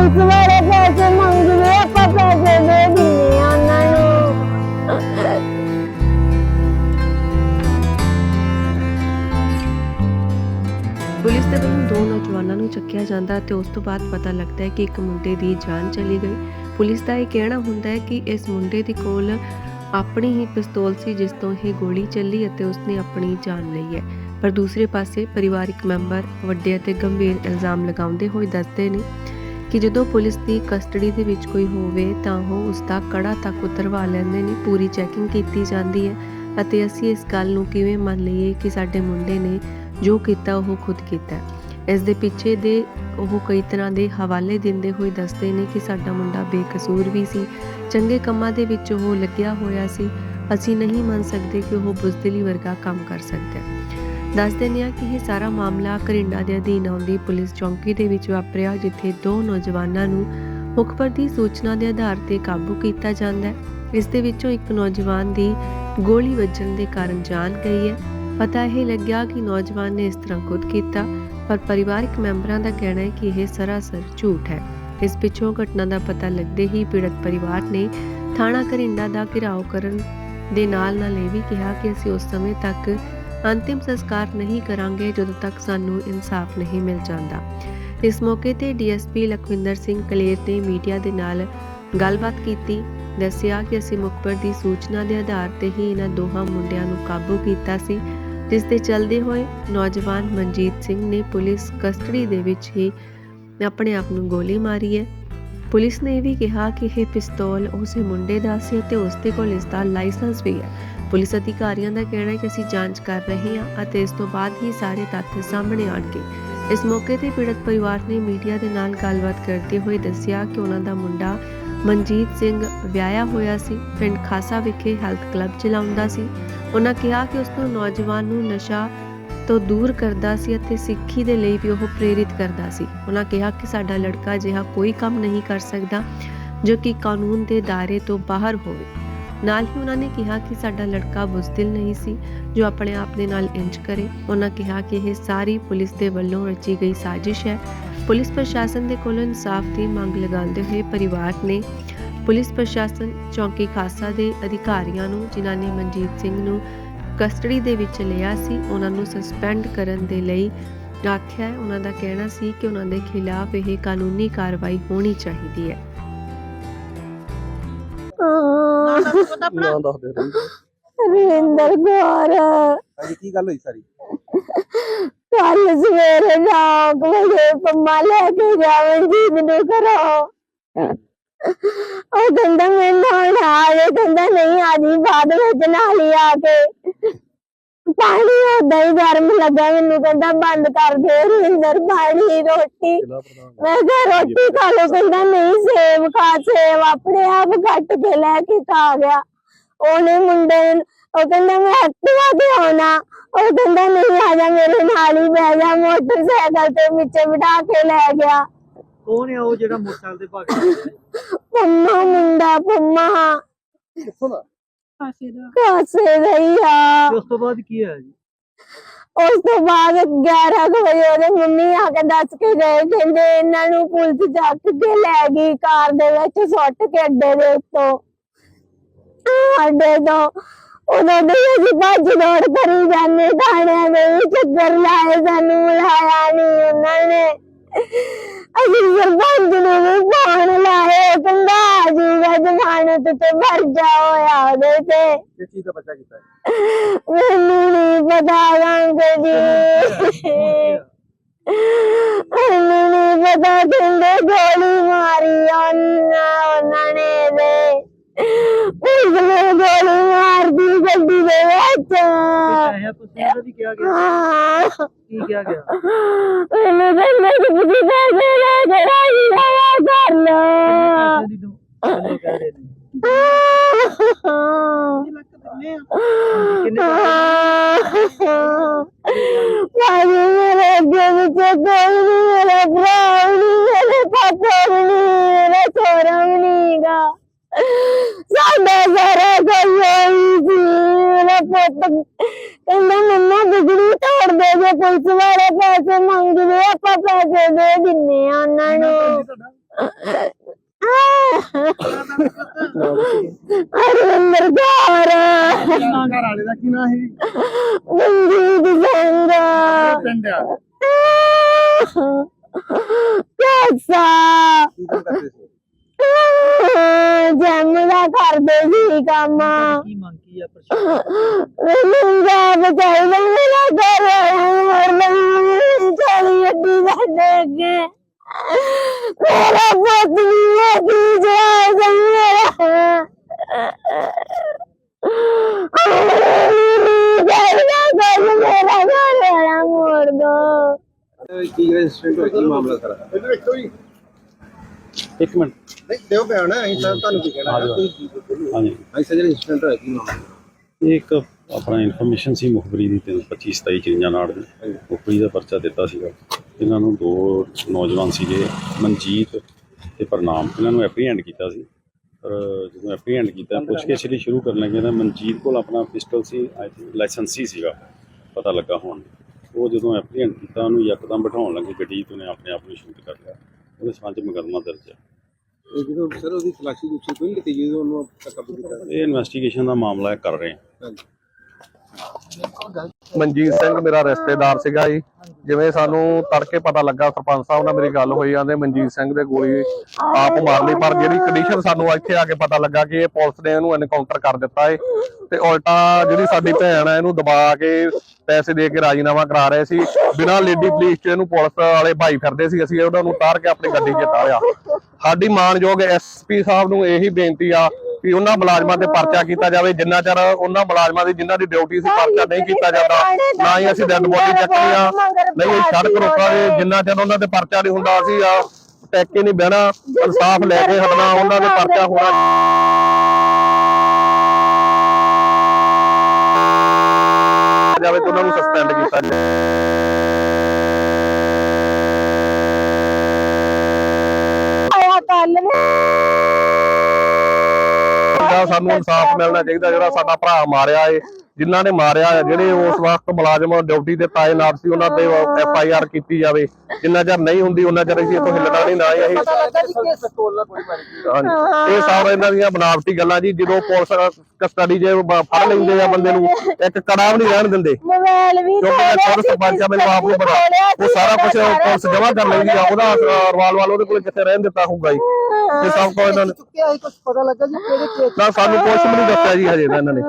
Police ਵਾਲੇ ਪੈਸੇ ਮੰਗਦੇ ਆਪਾਂ ਪੈਸੇ ਦੇ ਦਿੰਦੇ ਆ ਉਹਨਾਂ ਨੂੰ। ਪੁਲਿਸ ਦੇ ਵੱਲੋਂ ਦੋ ਨੌਜਵਾਨਾਂ ਨੂੰ ਚੱਕਿਆ ਜਾਂਦਾ ਤੇ ਉਸ ਤੋਂ ਬਾਅਦ ਪਤਾ ਲੱਗਦਾ ਹੈ ਕਿ ਇੱਕ ਮੁੰਡੇ ਦੀ ਜਾਨ ਚਲੀ ਗਈ। ਪੁਲਿਸ ਦਾ ਇਹ ਕਹਿਣਾ ਹੁੰਦਾ ਹੈ ਕਿ ਇਸ ਮੁੰਡੇ ਦੇ ਕੋਲ ਆਪਣੀ ਹੀ ਪਿਸਤੌਲ ਸੀ, ਜਿਸ ਤੋਂ ਇਹ ਗੋਲੀ ਚੱਲੀ ਅਤੇ ਉਸਨੇ ਆਪਣੀ ਜਾਨ ਲਈ ਹੈ। ਪਰ ਦੂਸਰੇ ਪਾਸੇ ਪਰਿਵਾਰਿਕ ਮੈਂਬਰ ਵੱਡੇ ਅਤੇ ਗੰਭੀਰ ਇਲਜ਼ਾਮ ਲਗਾਉਂਦੇ ਹੋਏ ਦੱਸਦੇ ਨੇ ਕਿ ਜਦੋਂ ਪੁਲਿਸ ਦੀ ਕਸਟਡੀ ਦੇ ਵਿੱਚ ਕੋਈ ਹੋਵੇ ਤਾਂ ਉਹ ਉਸ ਦਾ ਕੜਾ ਤੱਕ ਉਤਰਵਾ ਲੈਂਦੇ ਨੇ, ਪੂਰੀ ਚੈਕਿੰਗ ਕੀਤੀ ਜਾਂਦੀ ਹੈ ਅਤੇ ਅਸੀਂ ਇਸ ਗੱਲ ਨੂੰ ਕਿਵੇਂ ਮੰਨ ਲਈਏ ਕਿ ਸਾਡੇ ਮੁੰਡੇ ਨੇ ਜੋ ਕੀਤਾ ਉਹ ਖੁਦ ਕੀਤਾ ਇਸ ਦੇ ਪਿੱਛੇ ਦੇ ਉਹ ਕਈ ਤਰ੍ਹਾਂ ਦੇ ਹਵਾਲੇ ਦਿੰਦੇ ਹੋਏ ਦੱਸਦੇ ਨੇ ਕਿ ਸਾਡਾ ਮੁੰਡਾ ਬੇਕਸੂਰ ਵੀ ਸੀ, ਚੰਗੇ ਕੰਮਾਂ ਦੇ ਵਿੱਚ ਉਹ ਲੱਗਿਆ ਹੋਇਆ ਸੀ। ਅਸੀਂ ਨਹੀਂ ਮੰਨ ਸਕਦੇ ਕਿ ਉਹ ਬੁਜ਼ਦਿਲੀ ਵਰਗਾ ਕੰਮ ਕਰ ਸਕਦਾ ਦੱਸ ਦਿੰਦੇ ਨੇ ਆ ਕਿ ਇਹ ਸਾਰਾ ਮਾਮਲਾ ਕਰਿੰਡਾ ਦੇ ਅਧੀਨ ਆਉਂਦੀ ਪੁਲਿਸ ਚੌਂਕੀ ਦੇ ਵਿੱਚ ਵਾਪਰਿਆ, ਜਿੱਥੇ ਦੋ ਨੌਜਵਾਨਾਂ ਨੂੰ ਮੁਖਬਰ ਦੀ ਸੂਚਨਾ ਦੇ ਆਧਾਰ ਤੇ ਕਾਬੂ ਕੀਤਾ ਜਾਂਦਾ ਹੈ। ਇਸ ਦੇ ਵਿੱਚੋਂ ਇੱਕ ਨੌਜਵਾਨ ਦੀ ਗੋਲੀ ਵੱਜਣ ਦੇ ਕਾਰਨ ਜਾਨ ਗਈ ਹੈ। ਪਤਾ ਇਹ ਲੱਗਿਆ ਕਿ ਨੌਜਵਾਨ ਨੇ ਇਸ ਤਰ੍ਹਾਂ ਖੁਦ ਕੀਤਾ, ਪਰ ਪਰਿਵਾਰਕ ਮੈਂਬਰਾਂ ਦਾ ਕਹਿਣਾ ਹੈ ਕਿ ਇਹ ਸਰਾਸਰ ਝੂਠ ਹੈ। ਇਸ ਪਿੱਛੋਂ ਘਟਨਾ ਦਾ ਪਤਾ ਲੱਗਦੇ ਹੀ ਪੀੜਤ ਪਰਿਵਾਰ ਨੇ ਥਾਣਾ ਕਰਿੰਡਾ ਦਾ ਘਿਰਾਓ ਕਰਨ ਦੇ ਨਾਲ ਨਾਲ ਇਹ ਵੀ ਕਿਹਾ ਕਿ ਅਸੀਂ ਉਸ ਸਮੇਂ ਤੱਕ ਅੰਤਿਮ ਸੰਸਕਾਰ ਨਹੀਂ ਕਰਾਂਗੇ ਜਦੋਂ ਤੱਕ ਸਾਨੂੰ ਇਨਸਾਫ ਨਹੀਂ ਮਿਲ ਜਾਂਦਾ। ਇਸ ਮੌਕੇ ਤੇ ਡੀਐਸਪੀ ਲਖਵਿੰਦਰ ਸਿੰਘ ਕਲੇਰ ਨੇ ਮੀਡੀਆ ਦੇ ਨਾਲ ਗੱਲਬਾਤ ਕੀਤੀ, ਦੱਸਿਆ ਕਿ ਅਸੀਂ ਮੁਖਬਰ ਦੀ ਸੂਚਨਾ ਦੇ ਆਧਾਰ ਤੇ ਹੀ ਇਹਨਾਂ ਦੋਹਾਂ ਮੁੰਡਿਆਂ ਨੂੰ ਕਾਬੂ ਕੀਤਾ ਸੀ, ਜਿਸ ਦੇ ਚੱਲਦੇ ਹੋਏ ਨੌਜਵਾਨ ਮਨਜੀਤ ਸਿੰਘ ਨੇ ਪੁਲਿਸ ਕਸਟਡੀ ਦੇ ਵਿੱਚ ਹੀ ਆਪਣੇ ਆਪ ਨੂੰ ਗੋਲੀ ਮਾਰੀ ਹੈ। ਪੁਲਿਸ ਨੇ ਇਹ ਵੀ ਕਿਹਾ ਕਿ ਇਹ ਪਿਸਤੌਲ ਉਸੇ ਮੁੰਡੇ ਦਾ ਸੀ ਅਤੇ ਉਸ ਦੇ ਕੋਲ ਇਸ ਦਾ ਲਾਇਸੈਂਸ ਵੀ ਹੈ। ਪੁਲਿਸ ਅਧਿਕਾਰੀਆਂ ਦਾ ਕਹਿਣਾ ਹੈ ਕਿ ਅਸੀਂ ਜਾਂਚ ਕਰ ਰਹੇ ਹਾਂ ਅਤੇ ਇਸ ਤੋਂ ਬਾਅਦ ਹੀ ਸਾਰੇ ਤੱਥ ਸਾਹਮਣੇ ਆਉਣਗੇ। ਇਸ ਮੌਕੇ ਤੇ ਪੀੜਤ ਪਰਿਵਾਰ ਨੇ ਮੀਡੀਆ ਦੇ ਨਾਲ ਗੱਲਬਾਤ ਕਰਦੇ ਹੋਏ ਦੱਸਿਆ ਕਿ ਉਹਨਾਂ ਦਾ ਮੁੰਡਾ ਮਨਜੀਤ ਸਿੰਘ ਵਿਆਹਿਆ ਹੋਇਆ ਸੀ, ਪਿੰਡ ਖਾਸਾ ਵਿਖੇ ਹੈਲਥ ਕਲੱਬ ਚਲਾਉਂਦਾ ਸੀ। ਉਹਨਾਂ ਕਿਹਾ ਕਿ ਉਸ ਨੂੰ ਨੌਜਵਾਨ ਨੂੰ ਨਸ਼ਾ ਤੋਂ ਦੂਰ ਕਰਦਾ ਸੀ ਅਤੇ ਸਿੱਖੀ ਦੇ ਲਈ ਵੀ ਉਹ ਪ੍ਰੇਰਿਤ ਕਰਦਾ ਸੀ। ਉਹਨਾਂ ਕਿਹਾ ਕਿ ਸਾਡਾ ਲੜਕਾ ਅਜਿਹਾ ਕੋਈ ਕੰਮ ਨਹੀਂ ਕਰ ਸਕਦਾ ਜੋ ਕਿ ਕਾਨੂੰਨ ਦੇ ਦਾਇਰੇ ਤੋਂ ਬਾਹਰ ਹੋਵੇ। ਨਾਲ ਹੀ ਉਹਨਾਂ ਨੇ ਕਿਹਾ ਕਿ ਸਾਡਾ ਲੜਕਾ ਬੁਜ਼ਦਿਲ ਨਹੀਂ ਸੀ, ਜੋ ਆਪਣੇ ਆਪ ਦੇ ਨਾਲ ਇੰਜ ਕਰੇ। ਉਹਨਾਂ ਕਿਹਾ ਕਿ ਇਹ ਸਾਰੀ ਪੁਲਿਸ ਦੇ ਵੱਲੋਂ ਰਚੀ ਗਈ ਸਾਜ਼ਿਸ਼ ਹੈ। ਪੁਲਿਸ ਪ੍ਰਸ਼ਾਸਨ ਦੇ ਕੋਲੋਂ ਇਨਸਾਫ ਦੀ ਮੰਗ ਲਗਾਉਂਦੇ ਹੋਏ ਪਰਿਵਾਰ ਨੇ ਪੁਲਿਸ ਪ੍ਰਸ਼ਾਸਨ ਚੌਂਕੀ ਖਾਸਾ ਦੇ ਅਧਿਕਾਰੀਆਂ ਨੂੰ, ਜਿਨ੍ਹਾਂ ਨੇ ਮਨਜੀਤ ਸਿੰਘ ਨੂੰ ਕਸਟਡੀ ਦੇ ਵਿੱਚ ਲਿਆ ਸੀ, ਉਹਨਾਂ ਨੂੰ ਸਸਪੈਂਡ ਕਰਨ ਦੇ ਲਈ ਆਖਿਆ। ਉਹਨਾਂ ਦਾ ਕਹਿਣਾ ਸੀ ਕਿ ਉਹਨਾਂ ਦੇ ਖਿਲਾਫ ਇਹ ਕਾਨੂੰਨੀ ਕਾਰਵਾਈ ਹੋਣੀ ਚਾਹੀਦੀ ਹੈ। ਨਾਂ ਦੱਸ ਦੇ ਰਹੀ ਰਵਿੰਦਰ ਕੌਰ। ਹਾਂਜੀ ਕੀ ਗੱਲ ਹੋਈ ਸਾਰੀ? ਕੱਲ ਸਵੇਰੇ ਨਾ ਵਜੇ ਪੰਮਾ ਲੈ ਕੇ ਜਾਵਣ ਜੀ ਮੈਨੂੰ ਕਰੋ ਉਹ ਕਹਿੰਦਾ ਮੈਂ ਨਾਲ ਆ ਕਹਿੰਦਾ ਨਹੀਂ ਆ ਜੀ ਬਾਅਦ ਵਿੱਚ ਨਾਲ ਹੀ ਆ ਕੇ। ਪਾਣੀ ਉਦਾਂ ਹੀ ਗਰਮ ਲੱਗਾ ਮੈਨੂੰ ਕਹਿੰਦਾ ਬੰਦ ਕਰ ਦੇ ਰਵਿੰਦਰ ਪਾਣੀ ਰੋਟੀ। ਮੈਂ ਕਿਹਾ ਰੋਟੀ ਖਾ ਲਓ ਕਹਿੰਦਾ ਨਹੀਂ ਸੇਬ ਖਾ ਸੇਬ ਆਪਣੇ ਆਪ ਕੱਟ ਕੇ ਲੈ ਕੇ ਖਾ ਗਿਆ। ਉਹਨੇ ਮੁੰਡੇ ਉਹ ਕਹਿੰਦਾ ਮੈਂ ਐਕਟਿਵਾ ਤੇ ਆਉਣਾ। ਉਹ ਕਹਿੰਦਾ ਨਹੀਂ ਆ ਜਾ ਮੇਰੇ ਨਾਲ ਹੀ ਬਹਿ ਜਾ। ਮੋਟਰਸਾਈਕਲ ਤੇ ਵਿੱਚ ਬਿਠਾ ਕੇ ਲੈ ਗਿਆ। ਕੌਣ ਹੈ ਉਹ ਜਿਹੜਾ ਮੋਟਰਸਾਈਕਲ ਤੇ ਭੱਗ ਗਿਆ? ਪੰਮਾ ਮੁੰਡਾ ਪੰਮਾ। ਕਿੱਥੋਂ ਦਾ? ਕਾਸੇ ਗਈ ਆ। ਤੇ ਉਸ ਤੋਂ ਬਾਅਦ ਕੀ ਹੋਇਆ ਜੀ? ਉਸ ਤੋਂ ਬਾਅਦ 11 ਕੁ ਵਜੇ ਉਹਦੇ ਮੰਮੀ ਆ ਕੇ ਦੱਸ ਕੇ ਗਏ ਕਹਿੰਦੇ ਇਹਨਾਂ ਨੂੰ ਪੁਲਿਸ ਚੱਕ ਕੇ ਲੈ ਗਈ ਕਾਰ ਦੇ ਵਿੱਚ ਸੁੱਟ ਕੇ ਅੱਡੇ ਦੇ ਉੱਤੋਂ। ਅੱਡੇ ਤੋਂ ਉਹਨਾਂ ਦੇ ਅਸੀਂ ਭੱਜ ਦੌੜ ਕਰੀ ਜਾਂਦੇ ਥਾਣਿਆਂ ਦੇ ਵਿੱਚ ਚੱਕਰ ਲਾਏ ਸਾਨੂੰ ਮਿਲਾਇਆ ਨਹੀਂ ਉਹਨਾਂ ਨੇ। ਅਸੀਂ ਸਰਪੰਚ ਨੂੰ ਫੋਨ ਲਾਏ ਕਹਿੰਦਾ ਜੂਗਾ ਜ਼ਮਾਨਤ ਤੇ ਭਰ ਜਾ ਹੋਇਆ ਉਹਦੇ ਤੇ। ਕਿਸ ਚੀਜ਼ ਦਾ ਬੱਚਾ ਕੀਤਾ? ਹੈ? ਮੈਨੂੰ ਨਹੀਂ ਪਤਾ ਰੰਗ ਜੀ ਮੈਨੂੰ ਨਹੀਂ ਪਤਾ ਕਹਿੰਦੇ ਗੋਲੀ ਮਾਰੀ ਉਹਨਾਂ ਉਹਨਾਂ। ਨੇ ਪੁਲਿਸ ਗੋਲੀ ਮਾਰਦੀ ਗੱਡੀ ਦੇ ਵਿੱਚ ਪੈਸੇ ਪੁੱਛਿਆ ਵੀ ਕਿਹਾ ਗਿਆ ਕੀ ਕਿਹਾ ਗਿਆ? ਮੈਨੂੰ ਕਹਿੰਦੇ ਕਿ ਤੁਸੀਂ ਪੈਸੇ ਲੈ ਕੇ ਰਾਜੀ ਕਰ ਲੋ ਪੈਸੇ ਦੀ ਦੋ ਕਿੰਨੇ ਕਹਿ ਰਹੇ ਨੇ ਕਿੰਨੇ ਭਾਜੀ ਮੇਰੇ ਅੱਗੇ ਵਿੱਚ ਕੋਈ ਨਹੀਂ ਮੇਰੇ ਭਰਾ ਨਹੀਂ ਮੇਰੇ ਪਾਪਾ ਨਹੀਂ ਮੇਰੇ ਸੋਹਰਾ ਵੀ ਨਹੀਂਗਾ ਸਾਡਾ ਸਾਰਾ ਕੋਈ ਹੋਈ ਸੀ। ਮੇਰਾ ਪੁੱਤ ਕਹਿੰਦਾ ਮੰਮਾ ਬਿਜਲੀ ਤੋੜ ਦੇ ਜੇ ਪੁਲਿਸ ਵਾਲੇ ਪੈਸੇ ਮੰਗਦੇ ਆਪਾਂ ਪੈਸੇ ਦੇ ਦਿੰਨੇ ਆ ਉਹਨਾਂ ਨੂੰ। ਅਰਵਿੰਦਰ ਕੌਰ। ਘਰ ਵਾਲੇ ਦਾ ਕੀ ਨਾਂ ਹੈ ਮਨਜੀਤ ਸਿੰਘ। ਪਿੰਡ ਆ? ਕੈਸਾ? ਕੀ ਕੰਮ ਕਰਦੇ ਸੀ? ਜੈਮ ਦਾ ਕਰਦੇ ਸੀ ਕੰਮ। ਕੀ ਮੰਗ ਕੀ ਆ ਮੈਨੂੰ ਜਾ ਬਚਾਈ ਮੇਰਾ ਘਰ। ਮਰ ਨਹੀਂ ਚਲੀ ਅੱਡੀ ਸਾਡੇ ਅੱਗੇ। ਮੇਰਾ ਪੁੱਤ ਵੀ ਕੀ ਜਾ ਮੇਰਾ ਮੇਰਾ। ਘਰ ਵਾਲਾ ਮੋੜ ਦੋ ਕੀ ਰਜਿਸਟਰੈਂਟ ਹੋਇਆ ਕੀ ਮਾਮਲਾ ਸਾਰਾ ਇੱਕ ਮਿੰਟ। ਨਹੀਂ ਦਿਓ ਬਿਆਨ ਅਸੀਂ ਤਾਂ ਤੁਹਾਨੂੰ ਕੀ ਕਹਿਣਾ। ਹੈ ਤੁਸੀਂ ਹਾਂਜੀ। ਅਸੀਂ ਸਜੇ ਰਜਿਸਟਰੈਂਟ ਹੋਇਆ ਕੀ ਮਾਮਲਾ? ਇਹ ਇੱਕ ਆਪਣਾ ਇਨਫੋਰਮੇਸ਼ਨ ਸੀ ਮੁਖਬਰੀ ਦੀ 25 27 ਚਿੰਜਾਂ ਨਾਲ ਦੀ। ਮੁਖਬਰੀ ਦਾ ਪਰਚਾ ਦਿੱਤਾ ਸੀਗਾ। ਇਹਨਾਂ ਨੂੰ ਦੋ ਨੌਜਵਾਨ ਸੀਗੇ ਮਨਜੀਤ ਤੇ ਪ੍ਰਨਾਮ ਇਹਨਾਂ ਨੂੰ ਐਪਰੀਹੈਂਡ ਕੀਤਾ ਸੀ। ਪਰ ਜਦੋਂ ਐਪਰੀਹੈਂਡ ਕੀਤਾ ਪੁੱਛਗਿੱਛ ਲਈ ਸ਼ੁਰੂ ਕਰਨ ਲੱਗੇ ਤਾਂ ਮਨਜੀਤ ਕੋਲ ਆਪਣਾ ਪਿਸਟਲ ਸੀ ਆਈ ਥਿੰਕ ਲਾਇਸੈਂਸੀ ਸੀਗਾ ਪਤਾ ਲੱਗਾ ਹੁਣ ਉਹ ਜਦੋਂ ਐਪਰੀਹੈਂਡ ਕੀਤਾ ਉਹਨੂੰ ਯਕਦਮ ਬਿਠਾਉਣ ਲੱਗੇ ਗੱਡੀ 'ਚ ਉਹਨੇ ਆਪਣੇ ਆਪ ਨੂੰ ਸ਼ੂਟ ਕਰ ਲਿਆ। ਉਹਦੇ ਸੰਬੰਧ ਮੁਕੱਦਮਾ ਦਰਜ ਹੈ। ਜਦੋਂ ਸਰ ਉਹਦੀ ਤਲਾਸ਼ੀ ਦੂਸਰੀ ਕੋਈ ਨਹੀਂ ਕੀਤੀ ਜਦੋਂ ਉਹਨੂੰ ਕਾਬੂ ਕੀਤਾ? ਇਹ ਇਨਵੈਸਟੀਗੇਸ਼ਨ ਦਾ ਮਾਮਲਾ ਹੈ ਕਰ ਰਹੇ ਹਾਂ। ਹਾਂਜੀ। ਮਨਜੀਤ ਸਿੰਘ ਮੇਰਾ ਰਿਸ਼ਤੇਦਾਰ ਸੀਗਾ ਜੀ। ਜਿਵੇਂ ਸਾਨੂੰ ਤੜਕੇ ਪਤਾ ਲੱਗਾ ਸਰਪੰਚ ਸਾਹਿਬ ਨਾਲ ਮੇਰੀ ਗੱਲ ਹੋਈ ਜਾਂਦੇ ਮਨਜੀਤ ਸਿੰਘ ਦੇ ਗੋਲੀ ਆਪ ਮਾਰ ਲਈ ਪਰ ਜਿਹੜੀ ਕੰਡੀਸ਼ਨ ਸਾਨੂੰ ਇੱਥੇ ਆ ਕੇ ਪਤਾ ਲੱਗਾ ਕਿ ਇਹ ਪੁਲਿਸ ਨੇ ਇਹਨੂੰ ਐਨਕਾਊਂਟਰ ਕਰ ਦਿੱਤਾ ਏ। ਤੇ ਉਲਟਾ ਜਿਹੜੀ ਸਾਡੀ ਭੈਣ ਆ ਇਹਨੂੰ ਦਬਾ ਕੇ ਪੈਸੇ ਦੇ ਕੇ ਰਾਜੀਨਾਮਾ ਕਰਾ ਰਹੇ ਸੀ। ਬਿਨਾਂ ਲੇਡੀ ਪੁਲਿਸ ਚ ਇਹਨੂੰ ਪੁਲਿਸ ਵਾਲੇ ਭਾਈ ਫਿਰਦੇ ਸੀ ਅਸੀਂ ਉਹਨਾਂ ਨੂੰ ਉਤਾਰ ਕੇ ਆਪਣੀ ਗੱਡੀ 'ਚ ਤਾਰਿਆ ਸਾਡੀ ਮਾਨਯੋਗ ਐਸਪੀ ਸਾਹਿਬ ਨੂੰ ਇਹੀ ਬੇਨਤੀ ਆ ਕਿ ਉਹਨਾਂ ਮੁਲਾਜ਼ਮਾਂ ਤੇ ਪਰਚਾ ਕੀਤਾ ਜਾਵੇ ਜਿੰਨਾ ਚਿਰ ਉਹਨਾਂ ਮੁਲਾਜ਼ਮਾਂ ਦੀ ਜਿਨ੍ਹਾਂ ਦੀ ਡਿਊਟੀ ਸੀ ਪਰਚਾ ਨਹੀਂ ਕੀਤਾ ਜਾਂਦਾ ਨਾ ਹੀ ਅਸੀਂ ਡੈੱਡ ਬੋਡੀ ਚੱਕਣੀ ਆ ਨਹੀਂ ਇਹ ਸੜਕ ਰੋਕਾਂਗੇ ਜਿੰਨਾ ਚਿਰ ਉਹਨਾਂ ਤੇ ਪਰਚਾ ਨਹੀਂ ਹੁੰਦਾ ਅਸੀਂ ਆ ਟੈਕ ਨਹੀਂ ਬਹਿਣਾ ਇਨਸਾਫ ਲੈ ਕੇ ਹਟਣਾ ਉਹਨਾਂ ਦੇ ਪਰਚਾ ਹੋਣਾ ਜਾਵੇ ਤੇ ਉਹਨਾਂ ਨੂੰ ਸਸਪੈਂਡ ਕੀਤਾ ਜਾਵੇ। ਦਾ ਸਾਨੂੰ ਇਨਸਾਫ ਮਿਲਣਾ ਚਾਹੀਦਾ ਜਿਹੜਾ ਸਾਡਾ ਭਰਾ ਮਾਰਿਆ ਏ। ਜਿਨ੍ਹਾਂ ਨੇ ਮਾਰਿਆ ਹੈ, ਜਿਹੜੇ ਉਸ ਵਕਤ ਮੁਲਾਜ਼ਮ ਡਿਊਟੀ ਤੇ ਤਾਇਨਾਤ ਸੀ ਉਹਨਾਂ ਤੇ ਐਫ ਆਈ ਆਰ ਕੀਤੀ ਜਾਵੇ। ਜਿੰਨਾ ਚਿਰ ਨਹੀਂ ਹੁੰਦੀ ਉਹਨਾਂ ਚਿਰ ਅਸੀਂ ਇੱਥੋਂ ਹਿੱਲਣਾ ਨਹੀਂ ਨਾ ਹੀ ਅਸੀਂ ਪਿਸਤੌਲ ਨਾਲ ਗੋਲੀ ਮਾਰੀ ਗਈ ਹਾਂਜੀ। ਇਹ ਸਭ ਇਹਨਾਂ ਦੀਆਂ ਬਨਾਵਟੀ ਗੱਲਾਂ ਜੀ ਜਦੋਂ ਪੁਲਿਸ ਕਸਟਡੀ ਬ- ਫੜ ਲੈਂਦੇ ਆ ਬੰਦੇ ਨੂੰ ਇੱਕ ਕੜਾ ਵੀ ਨਹੀਂ ਰਹਿਣ ਦਿੰਦੇ। ਮੋਬਾਈਲ ਵੀ ਕਿਉਂਕਿ ਮੈਂ ਖੁਦ ਸਰਪੰਚ ਆ ਮੇਰੇ ਬਾਪ ਨੂੰ ਪਤਾ। ਉਹ ਸਾਰਾ ਕੁਝ ਪੁਲਿਸ ਜਮ੍ਹਾਂ ਕਰ ਲੈਂਦੀ ਆ ਉਹਦਾ ਰਵਾਲ ਵਾਲ ਉਹਦੇ ਕੋਲ ਕਿੱਥੇ ਰਹਿਣ ਦਿੱਤਾ ਹੋਊਗਾ ਜੀ। ਇਹ ਸਭ ਕੁਝ ਇਹਨਾਂ ਨੇ ਚੁੱਕਿਆ ਕੁਝ ਪਤਾ ਲੱਗਾ ਜੀ ਕਿਹੜੇ ਕੇਸ ਨਾ ਸਾਨੂੰ ਕੁਝ ਵੀ ਨਹੀਂ ਦੱਸਿਆ ਜੀ ਹਜੇ ਤਾਂ ਇਹਨਾਂ ਨੇ।